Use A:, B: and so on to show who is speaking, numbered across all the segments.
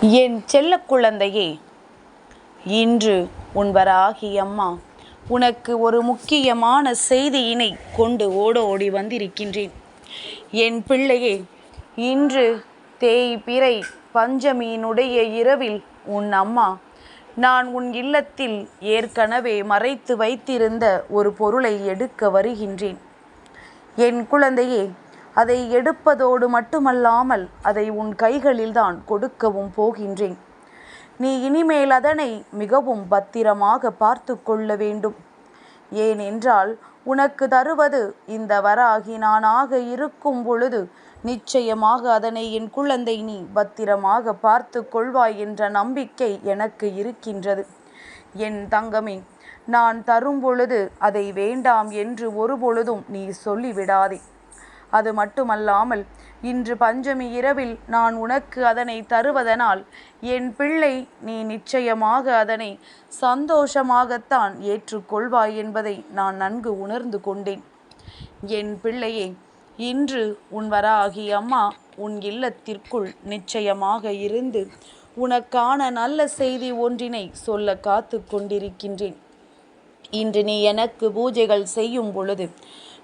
A: என் செல்ல குழந்தையே இன்று உன்வராகி அம்மா உனக்கு ஒரு முக்கியமான செய்தியினை கொண்டு ஓட ஓடி வந்திருக்கின்றேன். என் பிள்ளையே இன்று தேய்பிறை பஞ்சமியினுடைய இரவில் உன் அம்மா நான் உன் இல்லத்தில் ஏற்கனவே மறைத்து வைத்திருந்த ஒரு பொருளை எடுக்க வருகின்றேன். என் குழந்தையே அதை எடுப்பதோடு மட்டுமல்லாமல் அதை உன் கைகளில்தான் கொடுக்கவும் போகின்றேன். நீ இனிமேல் அதனை மிகவும் பத்திரமாக பார்த்து கொள்ள வேண்டும். ஏனென்றால் உனக்கு தருவது இந்த வராகி நானாக இருக்கும் பொழுது நிச்சயமாக அதனை என் குழந்தை நீ பத்திரமாக பார்த்து கொள்வாய் என்ற நம்பிக்கை எனக்கு இருக்கின்றது. என் தங்கமே நான் தரும் பொழுது அதை வேண்டாம் என்று ஒருபொழுதும் நீ சொல்லிவிடாதே. அது மட்டுமல்லாமல் இன்று பஞ்சமி இரவில் நான் உனக்கு அதனை தருவதனால் என் பிள்ளை நீ நிச்சயமாக அதனை சந்தோஷமாகத்தான் ஏற்றுக்கொள்வாய் என்பதை நான் நன்கு உணர்ந்து கொண்டேன். என் பிள்ளையே இன்று உன் வராகி அம்மா உன் இல்லத்திற்குள் நிச்சயமாக இருந்து உனக்கான நல்ல செய்தி ஒன்றினை சொல்ல காத்து கொண்டிருக்கின்றேன். இன்று நீ எனக்கு பூஜைகள் செய்யும் பொழுது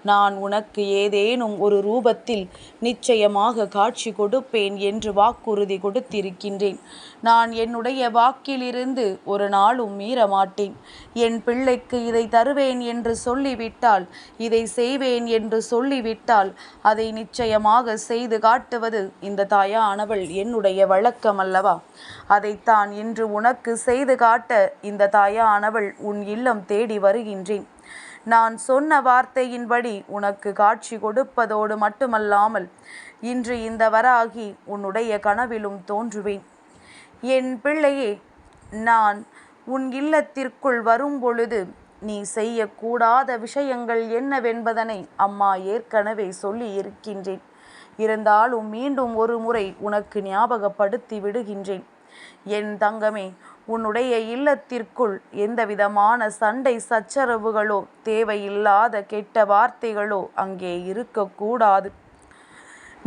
A: நான் உனக்கு ஏதேனும் ஒரு ரூபத்தில் நிச்சயமாக காட்சி கொடுப்பேன் என்று வாக்குறுதி கொடுத்திருக்கின்றேன். நான் என்னுடைய வாக்கிலிருந்து ஒரு நாளும் மீற மாட்டேன் என் பிள்ளைக்கு இதை தருவேன் என்று சொல்லிவிட்டால் இதை செய்வேன் என்று சொல்லிவிட்டால் அதை நிச்சயமாக செய்து காட்டுவது இந்த தாயானவள் என்னுடைய வழக்கம் அல்லவா அதைத்தான் இன்று உனக்கு செய்து காட்ட இந்த தாயானவள் உன் இல்லம் தேடி வருகின்றேன். நான் சொன்ன வார்த்தையின்படி உனக்கு காட்சி கொடுப்பதோடு மட்டுமல்லாமல் இன்று இந்த வராகி உன்னுடைய கனவிலும் தோன்றுவேன். என் பிள்ளையே நான் உன் இல்லத்திற்குள் வரும்பொழுது நீ செய்யக்கூடாத விஷயங்கள் என்னவென்பதனை அம்மா ஏற்கனவே சொல்லி இருக்கின்றேன் இருந்தாலும் மீண்டும் ஒரு முறை உனக்கு ஞாபகப்படுத்தி விடுகின்றேன். என் தங்கமே உன்னுடைய இல்லத்திற்குள் எந்தவிதமான சண்டை சச்சரவுகளோ தேவையில்லாத கெட்ட வார்த்தைகளோ அங்கே இருக்கக்கூடாது.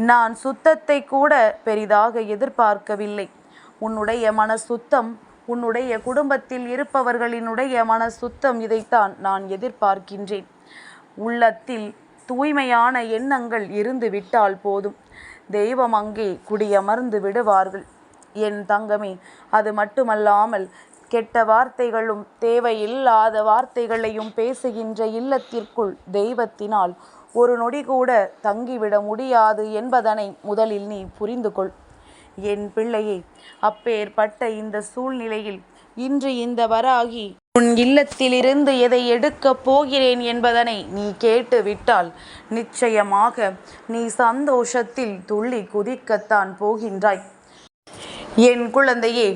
A: நான் சுத்தத்தை கூட பெரிதாக எதிர்பார்க்கவில்லை. உன்னுடைய மன சுத்தம் உன்னுடைய குடும்பத்தில் இருப்பவர்களினுடைய மன சுத்தம் இதைத்தான் நான் எதிர்பார்க்கின்றேன். உள்ளத்தில் தூய்மையான எண்ணங்கள் இருந்து விட்டால் போதும். தெய்வம் அங்கே குடியமர்ந்து விடுவார்கள். என் தங்கமே. அது மட்டுமல்லாமல் கெட்ட வார்த்தைகளும் தேவையில்லாத வார்த்தைகளையும் பேசுகின்ற இல்லத்திற்குள் தெய்வத்தினால் ஒரு நொடி கூட தங்கிவிட முடியாது என்பதனை முதலில் நீ புரிந்து கொள் என் பிள்ளையே அப்பேற்பட்ட இந்த சூழ்நிலையில் இன்று இந்த வராகி உன் இல்லத்திலிருந்து எதை எடுக்கப் போகிறேன் என்பதனை நீ கேட்டு விட்டால் நிச்சயமாக நீ சந்தோஷத்தில் துள்ளி குதிக்கத்தான் போகின்றாய். என் குழந்தையே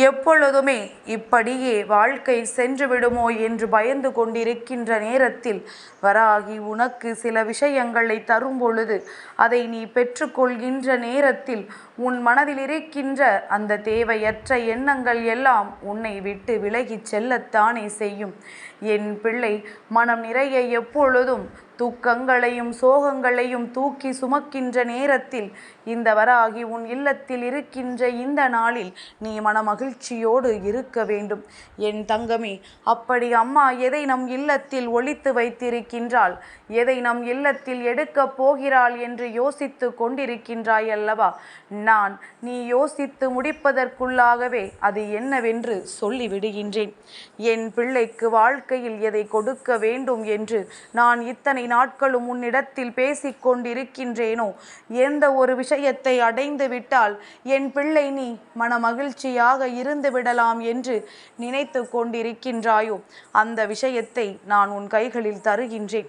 A: எப்பொழுதுமே இப்படியே வாழ்க்கை சென்று விடுமோ என்று பயந்து கொண்டிருக்கின்ற நேரத்தில் வராகி உனக்கு சில விஷயங்களை தரும் பொழுது அதை நீ பெற்றுக்கொள்கின்ற நேரத்தில் உன் மனதில் இருக்கின்ற அந்த தேவையற்ற எண்ணங்கள் எல்லாம் உன்னை விட்டு விலகிச் செல்லத்தானே செய்யும். என் பிள்ளை மனம் நிறைய எப்பொழுதும் துக்கங்களையும் சோகங்களையும் தூக்கி சுமக்கின்ற நேரத்தில் இந்த வராகி உன் இல்லத்தில் இருக்கின்ற இந்த நாளில் நீ மனமகிழ்ச்சியோடு இருக்க வேண்டும். என் தங்கமே அப்படி அம்மா எதை நம் இல்லத்தில் ஒழித்து வைத்திருக்கின்றாள்? எதை நம் இல்லத்தில் எடுக்கப் போகிறாள் என்று யோசித்து கொண்டிருக்கின்றாய் அல்லவா நான் நீ யோசித்து முடிப்பதற்குள்ளாகவே அது என்னவென்று சொல்லிவிடுகின்றேன். என் பிள்ளைக்கு வாழ்க்கையில் எதை கொடுக்க வேண்டும் என்று நான் இத்தனை நாட்களும் உன்னிடத்தில் பேசிக்கொண்டிருக்கின்றேனோ எந்த ஒரு விஷயத்தை அடைந்து விட்டால் என் பிள்ளை நீ மனமகிழ்ச்சியாக இருந்து விடலாம் என்று நினைத்து கொண்டிருக்கின்றாயோ? அந்த விஷயத்தை நான் உன் கைகளில் தருகின்றேன்.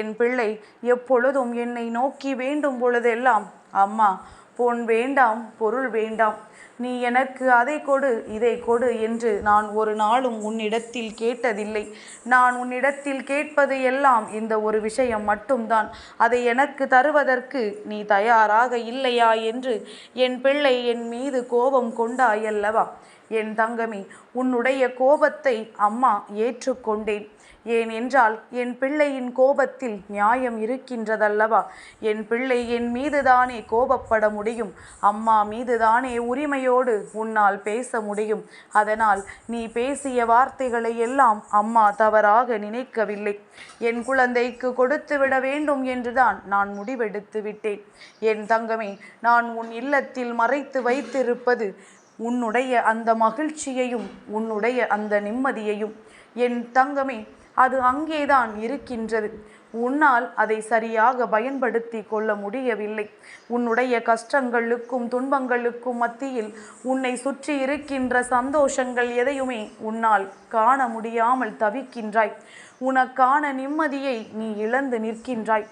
A: என் பிள்ளை எப்பொழுதும் என்னை நோக்கி வேண்டும் பொழுதெல்லாம் அம்மா பொன் வேண்டாம் பொருள் வேண்டாம். நீ எனக்கு அதை கொடு இதை கொடு என்று நான் ஒரு நாளும் உன்னிடத்தில் கேட்டதில்லை. நான் உன்னிடத்தில் கேட்பது எல்லாம் இந்த ஒரு விஷயம் மட்டும்தான். அதை எனக்கு தருவதற்கு நீ தயாராக இல்லையா என்று என் பிள்ளை என் மீது கோபம் கொண்டாயல்லவா? என் தங்கமே உன்னுடைய கோபத்தை அம்மா ஏற்றுக்கொண்டேன். ஏனென்றால் என் பிள்ளையின் கோபத்தில் நியாயம் இருக்கின்றதல்லவா? என் பிள்ளை என் மீதுதானே கோபப்பட முடியும். அம்மா மீதுதானே உரிமையோடு உன்னால் பேச முடியும். அதனால் நீ பேசிய வார்த்தைகளை எல்லாம் அம்மா தவறாக நினைக்கவில்லை. என் குழந்தைக்கு கொடுத்து விட வேண்டும் என்றுதான் நான் முடிவெடுத்து விட்டேன். என் தங்கமே நான் உன் இல்லத்தில் மறைத்து வைத்திருப்பது உன்னுடைய அந்த மகிழ்ச்சியையும் உன்னுடைய அந்த நிம்மதியையும் என் தங்கமே அது அங்கேதான் இருக்கின்றது. உன்னால் அதை சரியாக பயன்படுத்தி கொள்ள முடியவில்லை. உன்னுடைய கஷ்டங்களுக்கும் துன்பங்களுக்கும் மத்தியில் உன்னை சுற்றி இருக்கின்ற சந்தோஷங்கள் எதையுமே உன்னால் காண முடியாமல் தவிக்கின்றாய். உனக்கான நிம்மதியை நீ இழந்து நிற்கின்றாய்.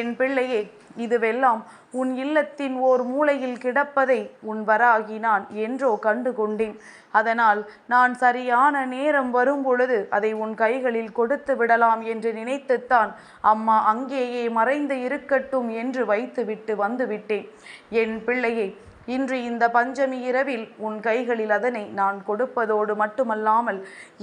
A: என் பிள்ளையே இதுவெல்லாம் உன் இல்லத்தின் ஓர் மூலையில் கிடப்பதை உன் வராகி நான் என்றோ கண்டு கொண்டேன் அதனால் நான் சரியான நேரம் வரும்பொழுது அதை உன் கைகளில் கொடுத்து விடலாம் என்று நினைத்துத்தான் அம்மா அங்கேயே மறைந்து இருக்கட்டும் என்று வைத்துவிட்டு வந்துவிட்டேன். என் பிள்ளையே இன்று இந்த பஞ்சமி இரவில் உன் கைகளில் அதனை நான் கொடுப்பதோடு மட்டுமல்லாமல்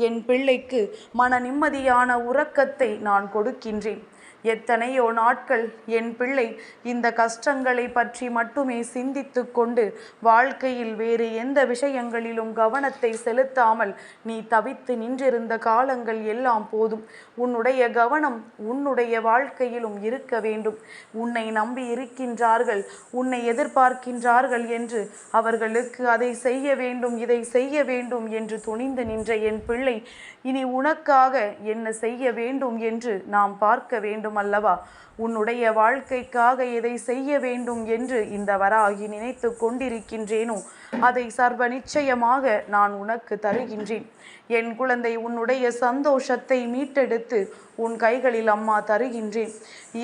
A: என் பிள்ளைக்கு மன நிம்மதியான உறக்கத்தை நான் கொடுக்கின்றேன். எத்தனையோ நாட்கள் என் பிள்ளை இந்த கஷ்டங்களை பற்றி மட்டுமே சிந்தித்து கொண்டு வாழ்க்கையில் வேறு எந்த விஷயங்களிலும் கவனத்தை செலுத்தாமல் நீ தவித்து நின்றிருந்த காலங்கள் எல்லாம் போதும். உன்னுடைய கவனம் உன்னுடைய வாழ்க்கையிலும் இருக்க வேண்டும். உன்னை நம்பி இருக்கின்றார்கள் உன்னை எதிர்பார்க்கின்றார்கள் என்று அவர்களுக்கு அதை செய்ய வேண்டும் இதை செய்ய வேண்டும் என்று துணிந்து நின்ற என் பிள்ளை இனி உனக்காக என்ன செய்ய வேண்டும் என்று நாம் பார்க்க வேண்டும் அல்லவா? உன்னுடைய வாழ்க்கைக்காக எதை செய்ய வேண்டும் என்று இந்த வராகி நினைத்து கொண்டிருக்கின்றேனோ அதை சர்வ நிச்சயமாக நான் உனக்கு தருகின்றேன். என் குழந்தை உன்னுடைய சந்தோஷத்தை மீட்டெடுத்து உன் கைகளில் அம்மா தருகின்றேன்.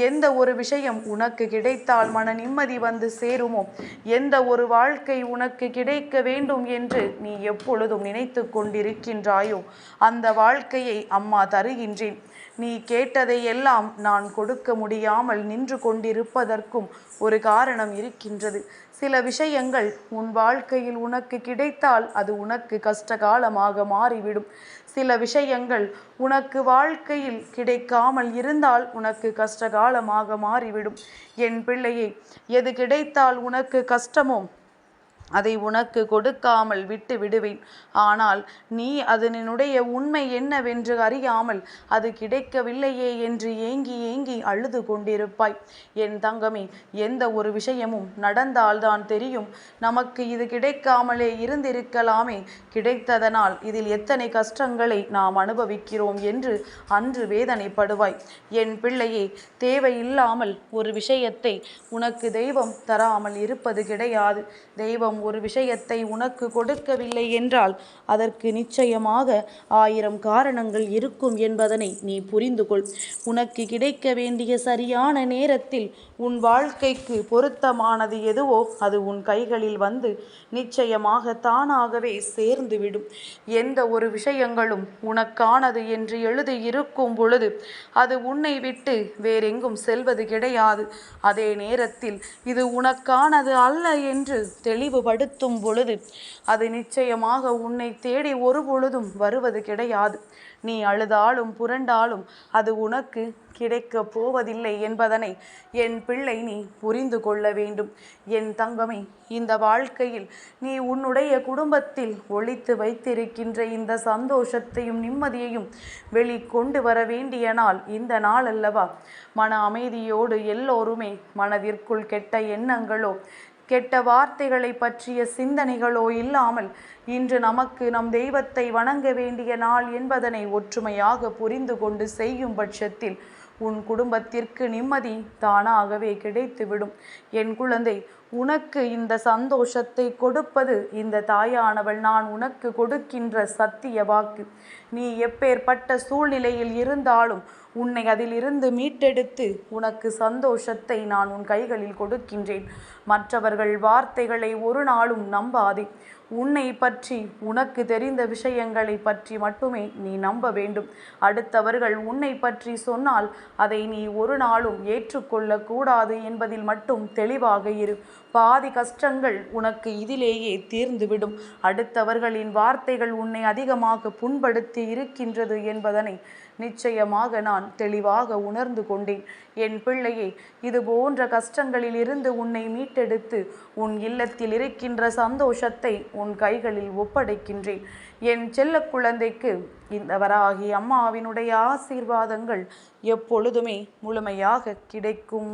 A: எந்த ஒரு விஷயம் உனக்கு கிடைத்தால் மன நிம்மதி வந்து சேருமோ? எந்த ஒரு வாழ்க்கை உனக்கு கிடைக்க வேண்டும் என்று நீ எப்பொழுதும் நினைத்து கொண்டிருக்கின்றாயோ? அந்த வாழ்க்கையை அம்மா தருகின்றேன். நீ கேட்டதை எல்லாம் நான் கொடுக்க முடியாமல் நின்று கொண்டிருப்பதற்கும் ஒரு காரணம் இருக்கின்றது. சில விஷயங்கள் உன் வாழ்க்கையில் உனக்கு கிடைத்தால் அது உனக்கு கஷ்டகாலமாக மாறிவிடும். சில விஷயங்கள் உனக்கு வாழ்க்கையில் கிடைக்காமல் இருந்தால் உனக்கு கஷ்டகாலமாக மாறிவிடும். என் பிள்ளையே எது கிடைத்தால் உனக்கு கஷ்டமோ அதை உனக்கு கொடுக்காமல் விட்டு விடுவேன். ஆனால் நீ அதனுடைய உண்மை என்னவென்று அறியாமல் அது கிடைக்கவில்லையே என்று ஏங்கி ஏங்கி அழுது கொண்டிருப்பாய். என் தங்கமே எந்த ஒரு விஷயமும் நடந்தால்தான் தெரியும். நமக்கு இது கிடைக்காமலே இருந்திருக்கலாமே. கிடைத்ததனால் இதில் எத்தனை கஷ்டங்களை நாம் அனுபவிக்கிறோம் என்று அன்று வேதனைப்படுவாய். என் பிள்ளையே தேவையில்லாமல் ஒரு விஷயத்தை உனக்கு தெய்வம் தராமல் இருப்பது கிடையாது. தெய்வம் தெய்வம் ஒரு விஷயத்தை உனக்கு கொடுக்கவில்லை என்றால் அதற்கு நிச்சயமாக ஆயிரம் காரணங்கள் இருக்கும் என்பதனை நீ புரிந்து கொள் உனக்கு கிடைக்க வேண்டிய சரியான நேரத்தில் உன் வாழ்க்கைக்கு பொருத்தமானது எதுவோ அது உன் கைகளில் வந்து நிச்சயமாக தானாகவே சேர்ந்துவிடும். எந்த ஒரு விஷயங்களும் உனக்கானது என்று எழுதி இருக்கும் பொழுது அது உன்னை விட்டு வேறெங்கும் செல்வது கிடையாது. அதே நேரத்தில் இது உனக்கானது அல்ல என்று தெளிவு படுத்தும் பொழுது அது நிச்சயமாக உன்னை தேடி ஒரு பொழுதும் வருவது கிடையாது. நீ அழுதாலும் புரண்டாலும் அது உனக்கு கிடைக்கப் போவதில்லை என்பதனை என் பிள்ளை நீ புரிந்து கொள்ள வேண்டும். என் தங்கமே இந்த வாழ்க்கையில் நீ உன்னுடைய குடும்பத்தில் ஒழித்து வைத்திருக்கின்ற இந்த சந்தோஷத்தையும் நிம்மதியையும் வெளிக்கொண்டு வர வேண்டிய நாள் இந்த நாள் அல்லவா மன அமைதியோடு எல்லோருமே மனதிற்குள் கெட்ட எண்ணங்களோ கெட்ட வார்த்தைகளை பற்றிய சிந்தனைகளோ இல்லாமல் இன்று நமக்கு நம் தெய்வத்தை வணங்க வேண்டிய நாள் என்பதனை ஒற்றுமையாக புரிந்து கொண்டு செய்யும் பட்சத்தில் உன் குடும்பத்திற்கு நிம்மதி தானாகவே கிடைத்துவிடும். என் குழந்தை உனக்கு இந்த சந்தோஷத்தை கொடுப்பது இந்த தாயானவள் நான் உனக்கு கொடுக்கின்ற சத்திய வாக்கு. நீ எப்பேற்பட்ட சூழ்நிலையில் இருந்தாலும் உன்னை அதிலிருந்து மீட்டெடுத்து உனக்கு சந்தோஷத்தை நான் உன் கைகளில் கொடுக்கின்றேன். மற்றவர்கள் வார்த்தைகளை ஒரு நாளும் நம்பாதே. உன்னை பற்றி உனக்கு தெரிந்த விஷயங்களை பற்றி மட்டுமே நீ நம்ப வேண்டும். அடுத்தவர்கள் உன்னை பற்றி சொன்னால் அதை நீ ஒரு நாளும் ஏற்றுக்கொள்ளக்கூடாது என்பதில் மட்டும் தெளிவாக இரு. பாதி கஷ்டங்கள் உனக்கு இதிலேயே தீர்ந்துவிடும். அடுத்தவர்களின் வார்த்தைகள் உன்னை அதிகமாக புண்படுத்தி இருக்கின்றது என்பதனை நிச்சயமாக நான் தெளிவாக உணர்ந்து கொண்டேன். என் பிள்ளையே இது போன்ற கஷ்டங்களில் இருந்து உன்னை மீட்டெடுத்து உன் இல்லத்தில் இருக்கின்ற சந்தோஷத்தை உன் கைகளில் ஒப்படைக்கின்றேன். என் செல்ல குழந்தைக்கு இந்த வராகி அம்மாவினுடைய ஆசீர்வாதங்கள் எப்பொழுதுமே முழுமையாக கிடைக்கும்.